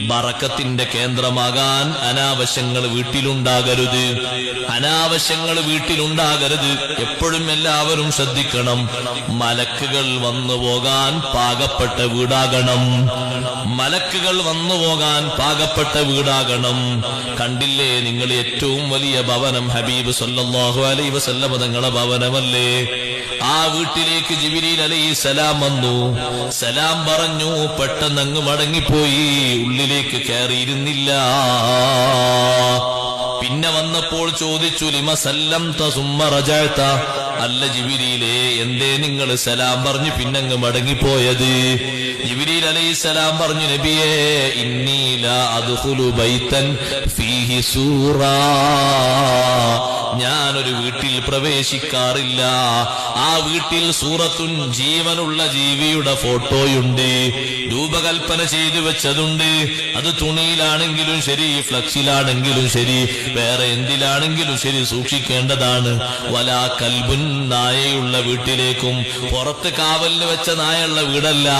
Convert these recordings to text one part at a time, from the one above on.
ബറക്കത്തിന്റെ കേന്ദ്രമാകാൻ അനാവശ്യങ്ങൾ വീട്ടിലുണ്ടാകരുത്. അനാവശ്യങ്ങൾ വീട്ടിലുണ്ടാകരുത്. എപ്പോഴും എല്ലാവരും ശ്രദ്ധിക്കണം. മലക്കുകൾ വന്നു പോകാൻ പാകപ്പെട്ട വീടാകണം. മലക്കുകൾ വന്നു പോകാൻ പാകപ്പെട്ട വീടാകണം. കണ്ടില്ലേ നിങ്ങൾ ഏറ്റവും വലിയ ഭവനം ഹബീബ് സല്ലാഹു അലൈഹി വസല്ലമ തങ്ങളെ ഭവനമല്ലേ? ആ വീട്ടിലേക്ക് ജിബിലീൽ അലൈഹി സലാം വന്നു. സലാം പറഞ്ഞു പെട്ടെന്ന് അങ്ങ് മടങ്ങിപ്പോയി ഉള്ളിലേക്ക് കയറിയിരുന്നില്ല. പിന്നെ വന്നപ്പോൾ ചോദിച്ചു ലിമ സല്ലം സുമ്മ റജഅത? അല്ല ജിബിരിയിലെ എന്തേ നിങ്ങൾ സലാം പറഞ്ഞു പിന്നങ്ങ് മടങ്ങിപ്പോയത്? ജിബിലീൽ അലൈഹി സലാം പറഞ്ഞു നബിയേ ഇന്നീല ഞാനൊരു വീട്ടിൽ പ്രവേശിക്കാറില്ല. ആ വീട്ടിൽ സൂറത്തുൻ ജീവനുള്ള ജീവിയുടെ ഫോട്ടോയുണ്ട്. രൂപകൽപ്പന ചെയ്തു വെച്ചതുണ്ട്. അത് തുണിയിലാണെങ്കിലും ശരി ഫ്ലക്സിലാണെങ്കിലും ശരി വേറെ എന്തിലാണെങ്കിലും ശരി സൂക്ഷിക്കേണ്ടതാണ്. വലാ കൽബുൻ നായയുള്ള വീട്ടിലേക്കും പുറത്ത് കാവലിന് വെച്ച നായുള്ള വീടല്ല.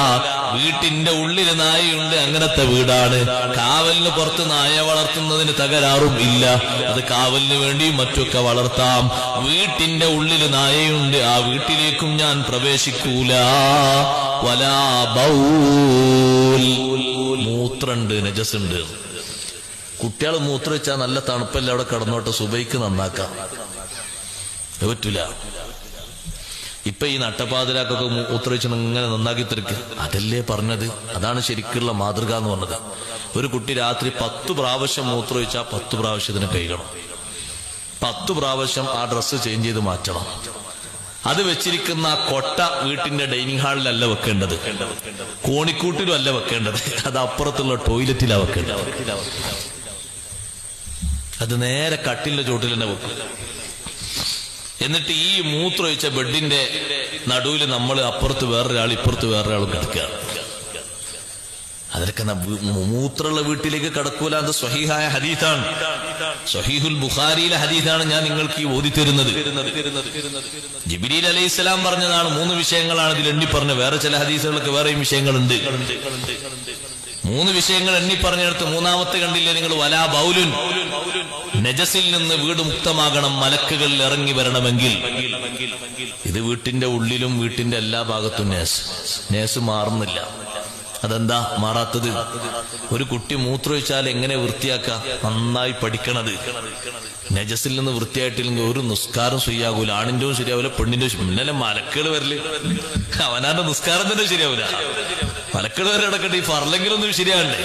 വീട്ടിന്റെ ഉള്ളിൽ നായയുണ്ട് അങ്ങനത്തെ വീടാണ്. കാവലിന് പുറത്ത് നായ വളർത്തുന്നതിന് തകരാറും ഇല്ല. അത് കാവലിന് വേണ്ടിയും മറ്റൊക്കെ വളർത്താം. വീട്ടിന്റെ ഉള്ളിൽ നായയുണ്ട്. ആ വീട്ടിലേക്കും ഞാൻ പ്രവേശിക്കൂല. വലാ ബൗൽ. മൂത്രണ്ട് നജസുണ്ട് കുട്ടികൾ മൂത്രവെച്ചാൽ നല്ല തണുപ്പല്ല അവിടെ കിടന്നോട്ടെ? സുബൈക്ക് നന്നാക്കാം. പറ്റൂല. ഇപ്പൊ ഈ നട്ടപ്പാതിരാക്കൊക്കെ മൂത്രവെച്ച് ഇങ്ങനെ നന്നാക്കി തീർക്കുക അതല്ലേ പറഞ്ഞത്? അതാണ് ശരിക്കുള്ള മാതൃക എന്ന് പറഞ്ഞത്. ഒരു കുട്ടി രാത്രി പത്ത് പ്രാവശ്യം മൂത്രമൊഴിച്ചാൽ പത്ത് പ്രാവശ്യത്തിന് കഴുകണം. പത്ത് പ്രാവശ്യം ആ ഡ്രസ്സ് ചേഞ്ച് ചെയ്ത് മാറ്റണം. അത് വെച്ചിരിക്കുന്ന കൊട്ട വീട്ടിന്റെ ഡൈനിങ് ഹാളിലല്ല വെക്കേണ്ടത്. കോണിക്കൂട്ടിലും അല്ല വെക്കേണ്ടത്. അത് അപ്പുറത്തുള്ള ടോയ്ലറ്റിലാണ് വെക്കേണ്ടത്. അത് നേരെ കട്ടിലിന്റെ ചോട്ടിൽ തന്നെ വെക്കും. എന്നിട്ട് ഈ മൂത്രമൊഴിച്ച ബെഡിന്റെ നടുവിൽ നമ്മൾ അപ്പുറത്ത് വേറൊരാൾ ഇപ്പുറത്ത് വേറൊരാൾ കിടക്കുകയാണ് അതിലൊക്കെ മൂത്രമുള്ള വീട്ടിലേക്ക് കടക്കൂല അത് സ്വഹീഹായ ഹദീസാണ്. സ്വഹീഹുൽ ബുഖാരിയിലെ ഹദീസാണ് ഞാൻ നിങ്ങൾക്ക് ഈ ഓതി തരുന്നത് ജിബിരിൽ അലൈഹി സ്വലാം പറഞ്ഞതാണ് മൂന്ന് വിഷയങ്ങളാണ് ഇതിൽ എണ്ണി പറഞ്ഞത് വേറെ ചില ഹദീസുകളൊക്കെ വേറെയും വിഷയങ്ങളുണ്ട്. മൂന്ന് വിഷയങ്ങൾ എണ്ണി പറഞ്ഞെടുത്ത് മൂന്നാമത്തെ കണ്ടില്ലേ നിങ്ങൾ വലാ ബൗലുൻ. നജസിൽ നിന്ന് വീട് മുക്തമാകണം മലക്കുകൾ ഇറങ്ങി വരണമെങ്കിൽ. ഇത് വീട്ടിന്റെ ഉള്ളിലും വീട്ടിന്റെ എല്ലാ ഭാഗത്തും നേസ് നേസ് മാറുന്നില്ല. അതെന്താ മാറാത്തത്? ഒരു കുട്ടി മൂത്രമൊഴിച്ചാൽ എങ്ങനെ വൃത്തിയാക്ക? നന്നായി പഠിക്കണത്. നജസിൽ നിന്ന് വൃത്തിയായിട്ടില്ലെങ്കിൽ ഒരു നിസ്കാരം ശരിയാകൂല. ആണിന്റെയും ശരിയാവില്ല പെണ്ണിന്റെ ഇന്നലെ മലക്കുകൾ വരൽ? അവനാന്റെ നിസ്കാരം തന്നെ ശരിയാവൂല. മലക്കുകൾ വരെ കിടക്കട്ടെ ഈ പറഞ്ഞെങ്കിലൊന്നും ശരിയാകണ്ടേ